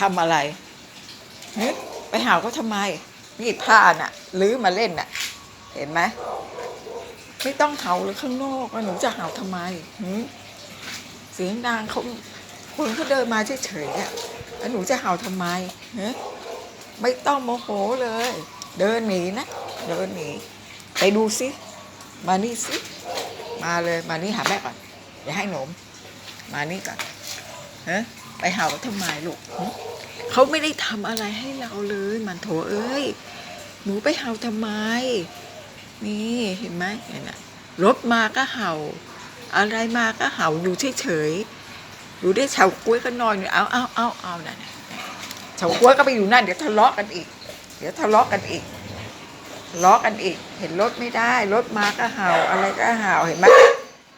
ทำอะไรไปเห่าก็ทำไมนี่ผ้าน่ะลื้อมาเล่นน่ะ เห็นไหมไม่ต้องเห่าเลยข้างนอกหนูจะเห่าทำไมเสียงดังเขาคนเขาเดินมาเฉยๆอะแล้วหนูจะเห่าทำไมฮะไม่ต้องโมโหเลย เดินหนีนะเดินหนีไปดูสิมานี่สิมาเลยมานี่หาแม่ก่อนเดี๋ยวให้หนม มานี่ก่อนฮะ ไปเห่าทำไมลูกเขาไม่ได้ทำอะไรให้เราเลย มันโถเอ้ย หนูไปเห่าทำไม นี่เห็นไหมเห็นไหมรถมาก็เห่า อะไรมาก็เห่าอยู่เฉยๆอยู่ได้เฉาก้วยก็นอนอยู่เอาเอาเอาเอานั่นน่ะเฉาก้วยก็ไปอยู่นั่นเดี๋ยวทะเลาะกันอีก เดี๋ยวทะเลาะกันอีกทะเลาะกันอีก เห็นรถไม่ได้ รถมาก็เห่าอะไรก็เห่าเห็นไหม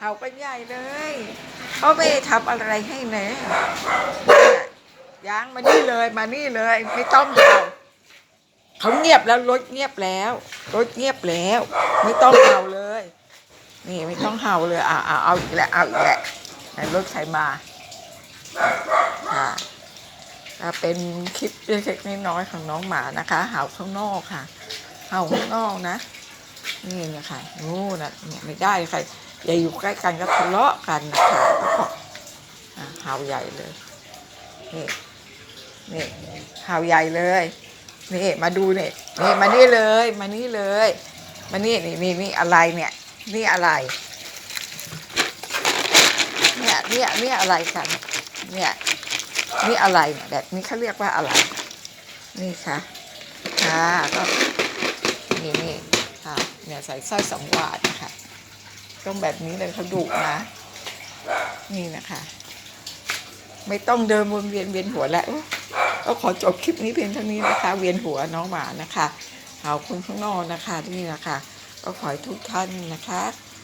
ห่ากันใหญ่เลยเขาไม่ทำอะไรให้เนะยังมานี่เลยมานี่เลย ไม่ต้องเห่าเขาเงียบแล้วรถเงียบแล้วรถเงียบแล้ว ไม่ต้องเห่าเลย นี่ไม่ต้องเห่าเลยอ่าเอาเอาอีกแล้วเอาอีกแล้วไหนรถใครมาค่ะเป็นคลิปเล็กๆน้อยๆของน้องหมานะคะ เห่าข้างนอกค่ะ เห่าข้างนอกนะนี่นะคะนู่นนะเนี่ยไม่ได้ใคร อย่าอยู่ใกล้กันก็ทะเลาะกันนะคะก็ขออะเห่าใหญ่เลย นี่นี่เห่าใหญ่เลยนี่มาดูเนี่ยนี่มานี่เลยมานี่เลยมานี่นี่นี่นี่อะไรเนี่ย นี่อะไร เนี่ยเนี่ยเนี่ยอะไรกันเนี่ยนี่อะไรเนี่ยแบบนี้เขาเรียกว่าอะไร นี่ค่ะค่ะก็นี่นี่ค่ะเนี่ยใส่สร้อยสองบาทนะคะ ต้องแบบนี้เลยเขาดุนะ นี่นะคะ ไม่ต้องเดินวนเวียนเวียนหัวแล้วก็ขอจบคลิปนี้เพียงเท่านี้นะคะ เวียนหัวน้องหมานะคะเอาคนข้างนอกนะคะที่นี่นะคะ ก็ขอให้ทุกท่านนะคะ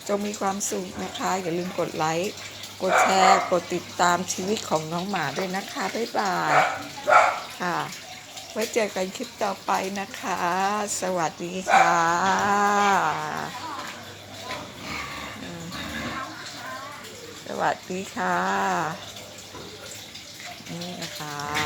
จงมีความสุขนะคะ อย่าลืมกดไลค์กดแชร์กดติดตามชีวิตของน้องหมาด้วยนะคะบ๊ายบายค่ะ ไว้เจอกันคลิปต่อไปนะคะ สวัสดีค่ะอืม สวัสดีค่ะ นี่นะคะ